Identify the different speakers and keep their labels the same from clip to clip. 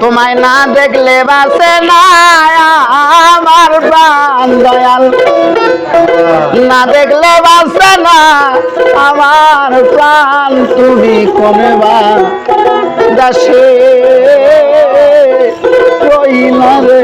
Speaker 1: তোমায় না দেখলে বাসে না, আমার প্রাণ দয়াল। না দেখলে বাসে না, আমার প্রাণ তুমি কমে বা। দাসে রইল রে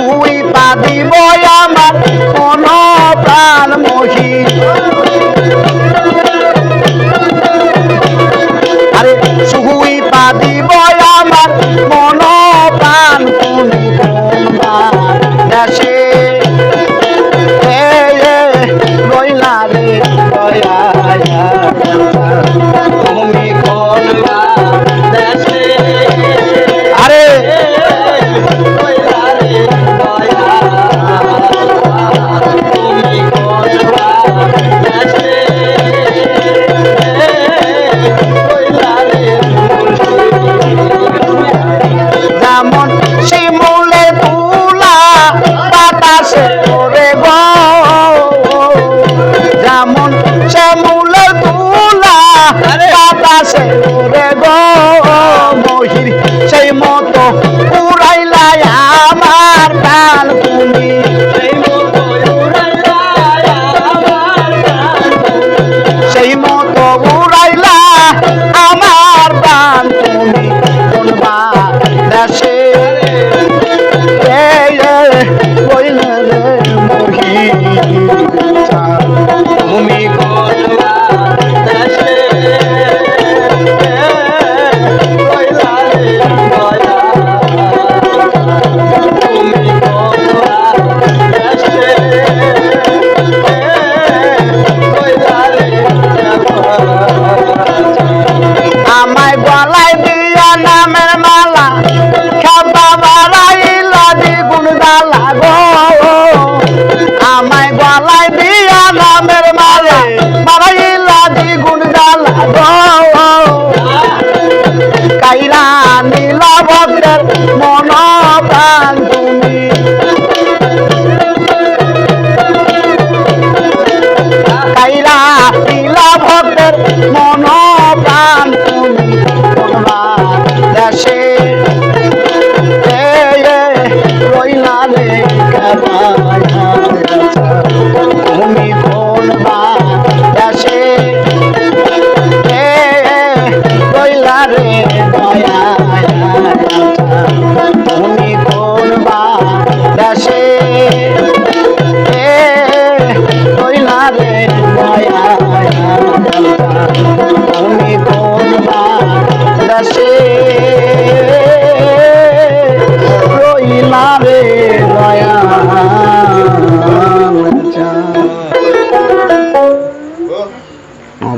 Speaker 1: Ooh, ooh, ooh, ooh, সেই মোরে গো মহির সেই মত ভক্তের মন প্রাণ তুমি কাইরা লীলা ভক্তের মন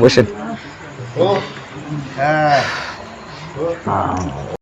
Speaker 1: অবশ্যই